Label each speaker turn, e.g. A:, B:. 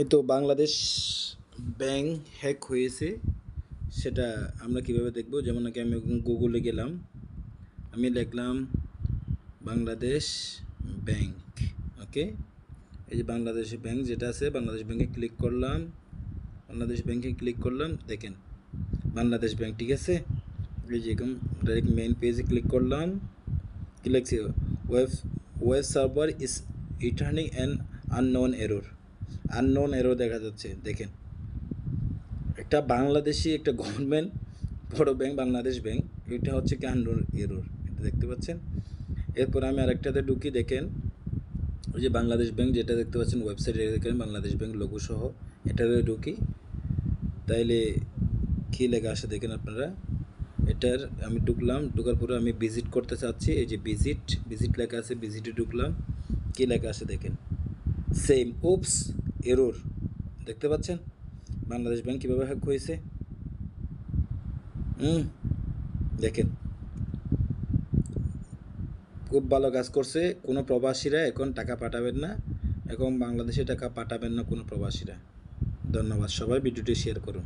A: এই তো Bangladesh bank hack হয়েছে, সেটা আমরা কীভাবে দেখব? যেমন নাকি আমি গুগলে গেলাম, আমি লিখলাম বাংলাদেশ ব্যাংক ওকে এই যে বাংলাদেশ ব্যাংক যেটা আছে, বাংলাদেশ ব্যাংকে ক্লিক করলাম, বাংলাদেশ ব্যাংকে ক্লিক করলাম, দেখেন, বাংলাদেশ ব্যাংক, ঠিক আছে? এই যে এরকম ডাইরেক্ট মেইন পেজে ক্লিক করলাম, কি web web server is returning an unknown error unknown error দেখা যাচ্ছে, দেখেন। একটা বাংলাদেশি একটা গভর্নমেন্ট বড় ব্যাংক বাংলাদেশ ব্যাংক এটা হচ্ছে কি আননোন এরর এটা দেখতে পাচ্ছেন? এরপর আমি আরেকটাতে ঢুকি, দেখেন। ওই যে বাংলাদেশ ব্যাংক যেটা দেখতে পাচ্ছেন ওয়েবসাইটে দেখেন, বাংলাদেশ ব্যাংক লোগো সহ, এটাতে ঢুকি। তাইলে কী লেখা আসে দেখেন আপনারা? এটার আমি ঢুকলাম, ঢুকার পরে আমি ভিজিট করতে চাচ্ছি, এই যে ভিজিট ভিজিট লেখা আছে ভিজিটে ঢুকলাম। কী লেখা আছে দেখেন? সেম উপস এরর, দেখতে পাচ্ছেন? বাংলাদেশ ব্যাংক কীভাবে হ্যাক হয়েছে? হুম, দেখেন। খুব ভালো কাজ করছে, কোনো প্রবাসীরা এখন টাকা পাঠাবেন না, এখন বাংলাদেশে টাকা পাঠাবেন না কোনো প্রবাসীরা। ধন্যবাদ সবাই, ভিডিওটি শেয়ার করুন।